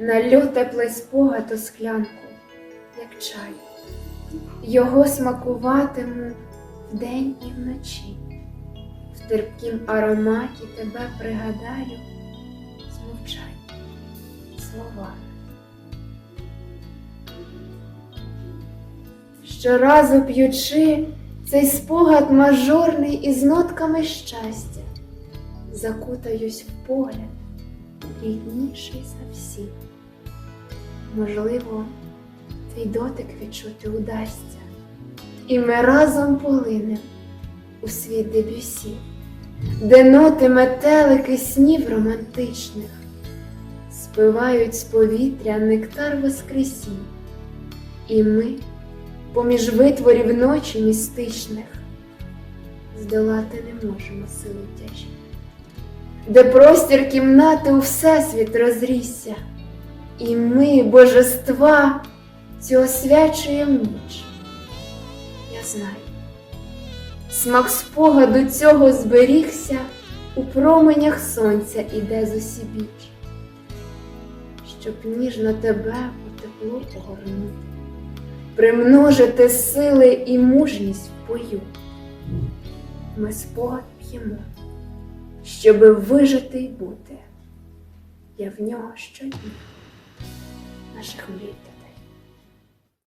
налю теплий спогад у склянку, як чай. Його смакуватиму вдень і вночі. В терпкім ароматі тебе пригадаю, змовчай слова. Щоразу п'ючи цей спогад мажорний із нотками щастя, закутаюсь в погляд, рідніший за всі. Можливо, твій дотик відчути удасться, і ми разом полинем у світ дебюсі, де ноти метелики снів романтичних спивають з повітря нектар воскресінь, і ми поміж витворів ночі містичних здолати не можемо сили тяжі, де простір кімнати у всесвіт розрісся, і ми, божества, цю освячуємо ніч. Я знаю, смак спогаду цього зберігся у променях сонця іде з усібіч, щоб ніжно тебе у тепло огорнути примножити сили і мужність в бою. Ми спогад п'ємо, щоби вижити й бути. Я в нього щодня 是可以的。